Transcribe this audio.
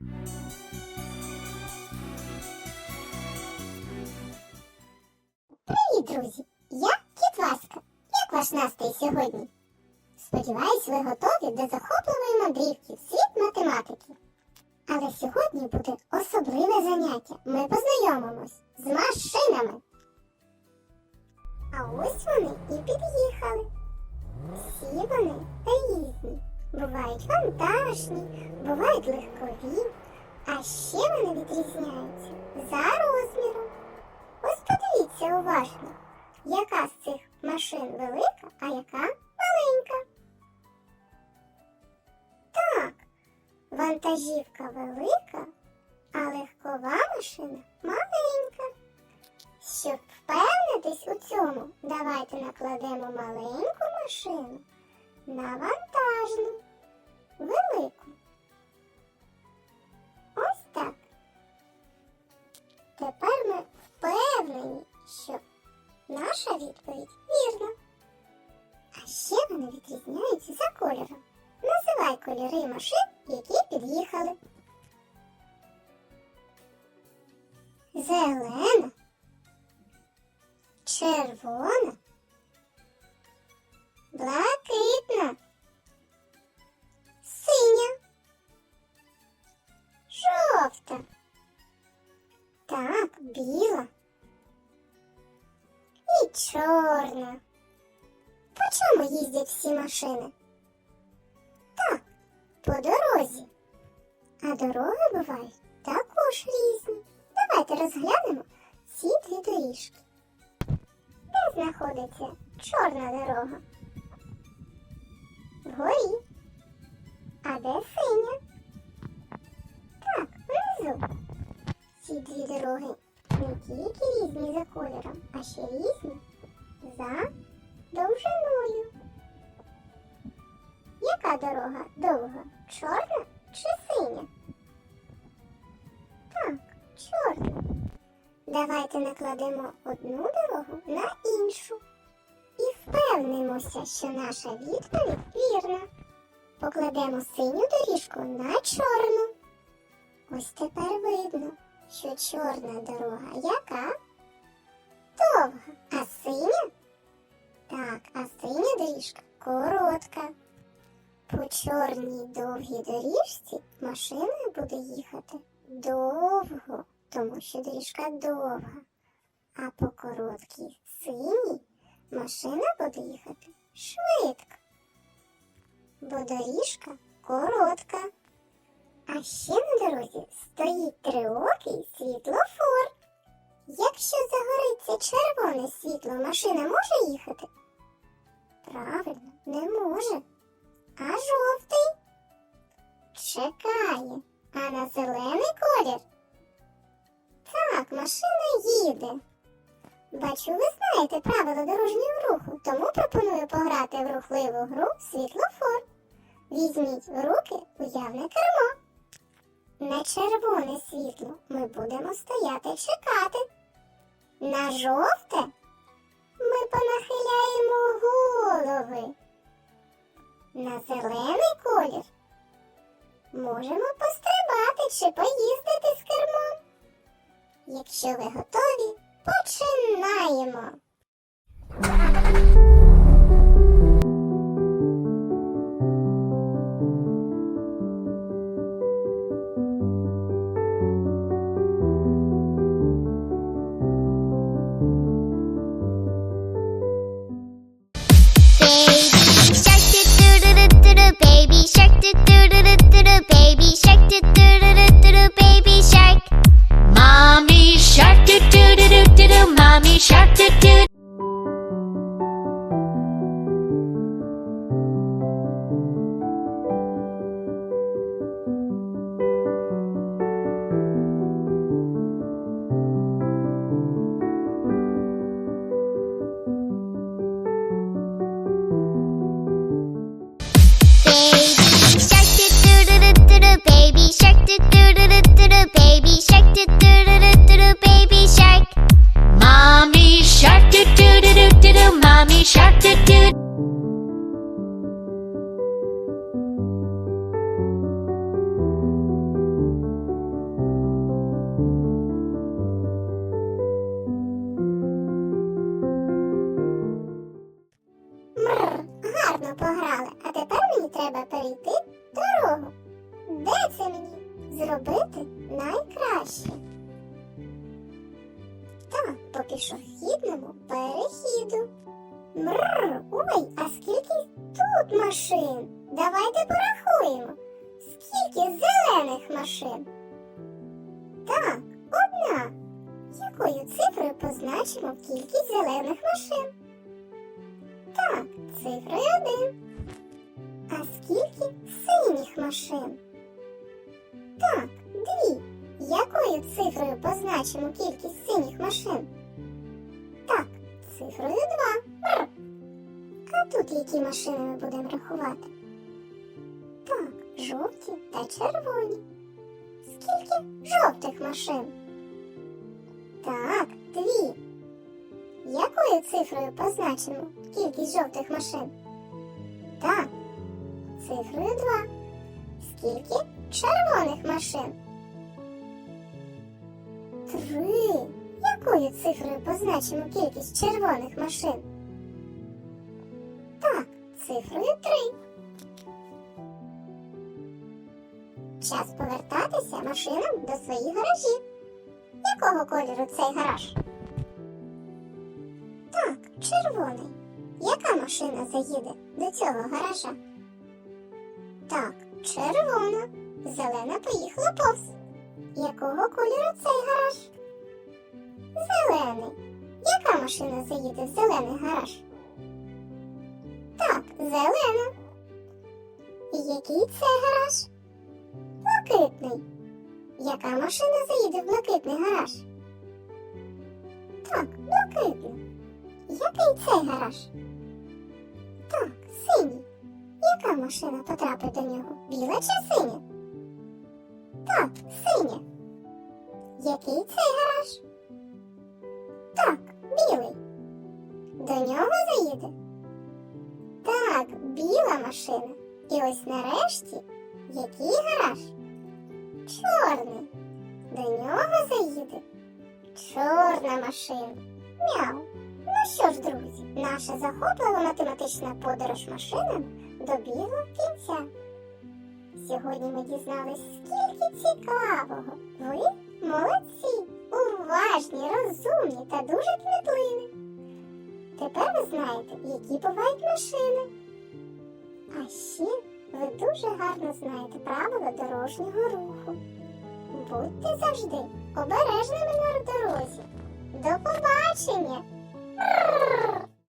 Привіт, друзі! Я Кіт Васька. Як ваш настрій сьогодні? Сподіваюсь, ви готові до захопливої мандрівки в світ математики. Але сьогодні буде особливе заняття. Ми познайомимось з машинами. А ось вони і під'їхали. Всі вони різні. Бувають вантажні, бувають легкові, а ще вони відрізняються за розміром. Ось подивіться уважно, яка з цих машин велика, а яка маленька. Так, вантажівка велика, а легкова машина маленька. Щоб впевнитись у цьому, давайте накладемо маленьку машину на вантажну, велику. Ось так. Тепер ми впевнені, що наша відповідь вірна. А ще вони відрізняються за кольором. Називай кольори машин, які під'їхали. Зелена, червона, біла. І чорна. По чому їздять всі машини? Так, по дорозі. А дороги бувають також різні. Давайте розглянемо ці дві доріжки. Де знаходиться чорна дорога? Вгорі. А де синя? Так, внизу. Ці дві дороги не тільки різні за кольором, а ще різні за довжиною. Яка дорога довга? Чорна чи синя? Так, чорна. Давайте накладемо одну дорогу на іншу і впевнимося, що наша відповідь вірна. Покладемо синю доріжку на чорну. Ось тепер видно, що чорна дорога яка? Довга, а синя? Так, а синя доріжка коротка. По чорній довгій доріжці машина буде їхати довго, тому що доріжка довга. А по короткій синій машина буде їхати швидко. Бо доріжка коротка. А ще на дорозі стоїть триокий світлофор. Якщо загориться червоне світло, машина може їхати? Правильно, не може. А жовтий чекає. А на зелений колір? Так, машина їде. Бачу, ви знаєте правила дорожнього руху, тому пропоную пограти в рухливу гру світлофор. Візьміть в руки уявне кермо. На червоне світло ми будемо стояти чекати. На жовте ми понахиляємо голови. На зелений колір можемо пострибати чи поїздити з кермом. Якщо ви готові, починаємо. Do do do do do do baby shark do do do do do do baby shark Mommy shark do do do do do do mommy shark do do пішохідному перехіду. Мрр, ой, а скільки тут машин? Давайте порахуємо. Скільки зелених машин? Так, одна. Якою цифрою позначимо кількість зелених машин? Так, цифрою один. А скільки синіх машин? Так, дві. Якою цифрою позначимо кількість синіх машин? Так, цифрою два. А тут які машини ми будемо рахувати? Так, жовті та червоні. Скільки жовтих машин? Так, дві. Якою цифрою позначимо кількість жовтих машин? Так, цифрою два. Скільки червоних машин? Три. Якою цифрою позначимо кількість червоних машин? Так, цифрою три. Час повертатися машинам до своїх гаражів. Якого кольору цей гараж? Так, червоний. Яка машина заїде до цього гаража? Так, червона. Зелена поїхала повз. Якого кольору цей гараж? Зелений. Яка машина заїде в зелений гараж? Так, зелена. Який це гараж? Блакитний. Яка машина заїде в блакитний гараж? Так, блакитний. Який цей гараж? Так, синій. Яка машина потрапить до нього? Біла чи синя? Так, синя. Який цей гараж? Так, білий. До нього заїде? Так, біла машина. І ось нарешті який гараж? Чорний. До нього заїде чорна машина. Мяу. Ну що ж, друзі, наша захоплива математична подорож машинами добігла кінця. Сьогодні ми дізнались, скільки цікавого. Ви молодці, уважні, розумні та дуже кмітливі. Тепер ви знаєте, які бувають машини. А ще ви дуже гарно знаєте правила дорожнього руху. Будьте завжди обережними на дорозі. До побачення!